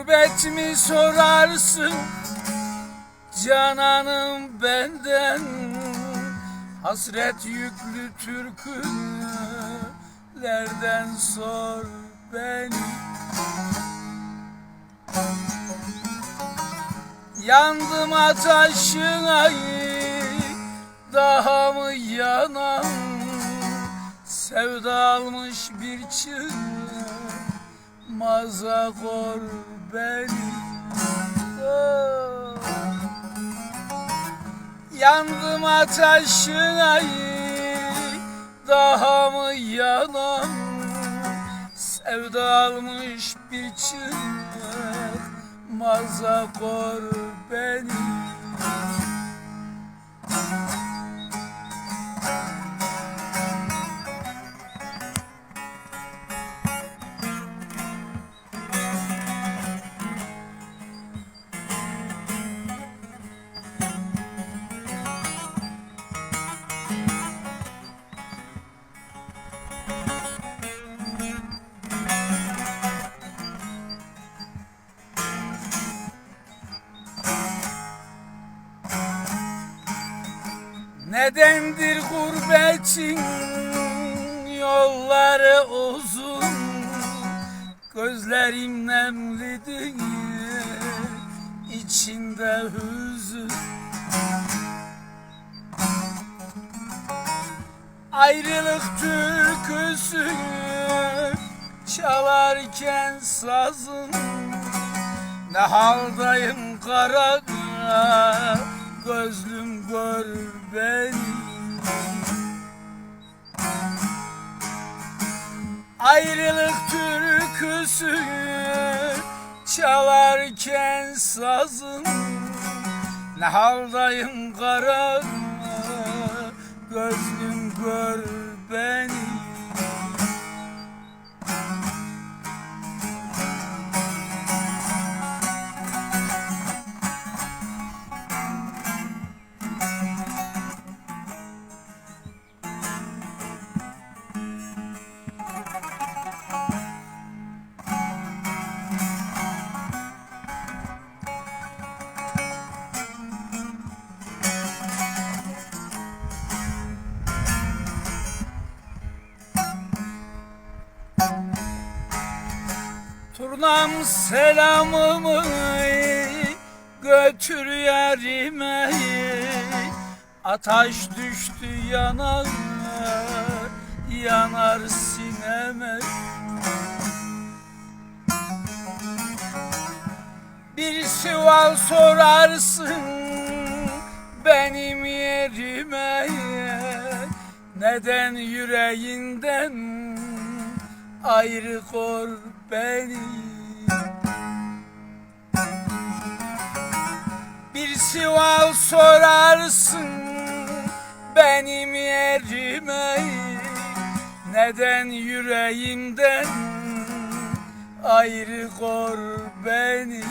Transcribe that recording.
Gurbet mi sorarsın Cananım benden. Hasret yüklü türkülerden sor beni. Yandım ateşine daha mı yanam Sevda almış bir çığ maza kor beni Oh. Yandım ateşine daha mı yanam Sevda almış bir çığ maza kor beni Nedendir gurbetin yolları uzun? Gözlerim nemlidir içinde hüzün. Ayrılık türküsü çalarken sazın Ne haldayım kara gözlüm gör beni Ayrılık türküsü çalarken sazın Ne haldayım kara gözlüm gör beni Turnam selamımı götür yarime Ataş düştü yanar yanar sineme. Bir sual sorarsın benim yerime. Neden yüreğinden ayrı kor beni. Bir sual sorarsın benim yerime. Neden yüreğimden ayrı kor beni